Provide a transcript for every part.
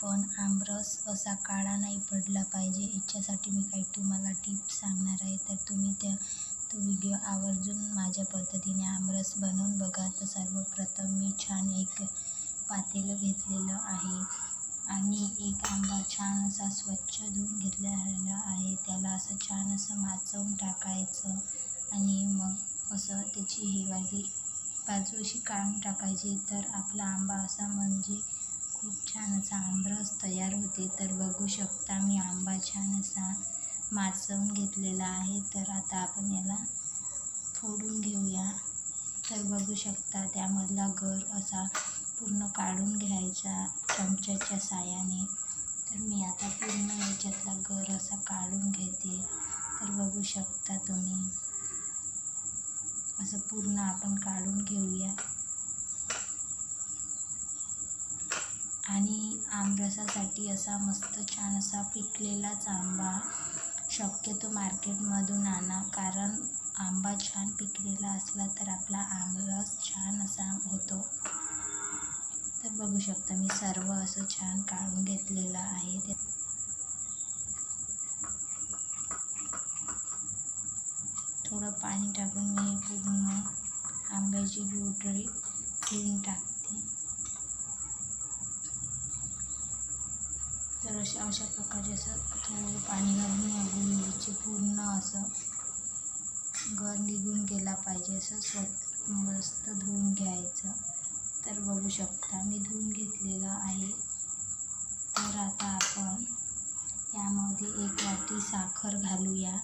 पण आमरस असा काळा नाही पडला पाहिजे. याच्यासाठी मी काही तुम्हाला टिप्स सांगणार आहे. तर तुम्ही त्या तो व्हिडिओ आवर्जून माझ्या पद्धतीने आमरस बनवून बघा. तर सर्वप्रथम मी छान एक पातेलं घेतलेलं आहे. आणि एक आंबा छान असा स्वच्छ धुवून घेतलेला आहे. त्याला असं छान असं माचवून टाकायचं. आणि मग असं त्याची हिवाळी बाजू अशी काढून टाकायची. तर आपला आंबा असा म्हणजे खूप छान असा आमरस तयार होते. तर बघू शकता मी आंबा छान असा माचवून घेतलेला आहे. तर आता आपण याला फोडून घेऊया. तर बघू शकता त्यामधला गर असा पूर्ण काढून घ्यायचा चमच्याच्या साहाय्याने तर मी आता पूर्ण याच्यातला गर असा काढून घेते. तर बघू शकता तुम्ही. असं पूर्ण आपण काढून घेऊया. आणि आमरसासाठी असा मस्त छान असा पिकलेलाच आंबा. शक्यतो मार्केटमधून आणा. कारण आंबा छान पिकलेला असला तर आपला आमरस छान असा होतो. तर बघू शकता मी सर्व असं छान काढून घेतलेलं आहे. थोडं पाणी टाकून मी पूर्ण आंब्याची गुठळी क्लीन टाक तर अशा अशा प्रकारे असं थोडं पाणी घालून या गुळीचे पूर्ण असं गर निघून गेला पाहिजे असं स्व मस्त धुवून घ्यायचं. तर बघू शकता मी धुवून घेतलेलं आहे. तर आता आपण यामध्ये एक वाटी साखर घालूया.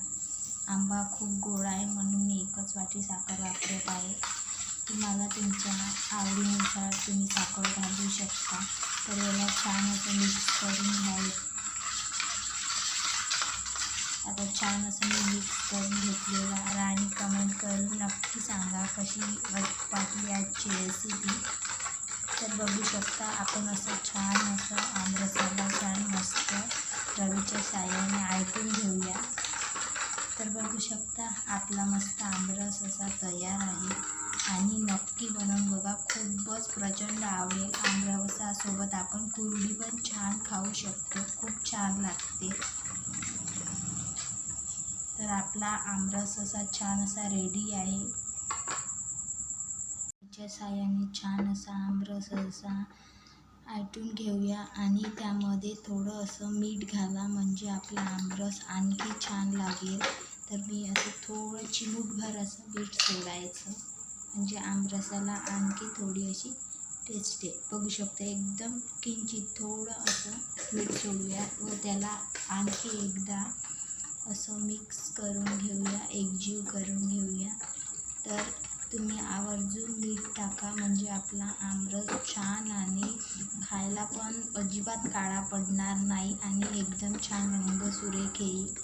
आंबा खूप गोड आहे म्हणून मी एकच वाटी साखर वापरत आहे. तुम्हाला तुमच्या आवडीनुसार तुम्ही साखर घालू शकता. तर याला छान असं मिक्स करून घ्यायचं आता छान असं मी मिक्स करून घेतलेलं आहे. आणि कमेंट करून नक्की सांगा कशी वाटली आजची रेसिपी तर बघू शकता आपण असं छान असं आमरसाला छान मस्त रवीच्या साह्याने ऐकून घेऊया. तर बघू शकता आपला मस्त आमरस असा तयार आहे. आणि नक्की बनवून बघा. खूपच प्रचंड आवडेल आमरवसासोबत आपण कुरडी पण छान खाऊ शकतो. खूप छान लागते. तर आपला आमरस असा छान असा रेडी आहे. त्याच्या साह्याने छान असा आमरस असा आटून घेऊया. आणि त्यामध्ये थोडं असं मीठ घाला म्हणजे आपला आमरस आणखी छान लागेल. तर मी असं थोडं चिमूटभर असं मीठ सोडायचं. म्हणजे आमरसाला आणखी थोडी अशी टेस्ट आहे. बघू शकता एकदम किंचित थोडं असं मीठ सोडूया व त्याला आणखी एकदा असं मिक्स करून घेऊया एकजीव करून घेऊया. तर तुम्ही आवर्जून मीठ टाका म्हणजे आपला आमरस छान आणि खायला पण अजिबात काळा पडणार नाही आणि एकदम छान रंग सुरेख येईल.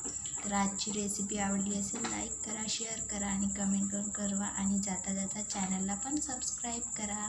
तर आजची रेसिपी आवडली असेल लाईक करा शेअर करा आणि कमेंट करून करवा आणि जाता जाता चॅनलला पण सबस्क्राईब करा.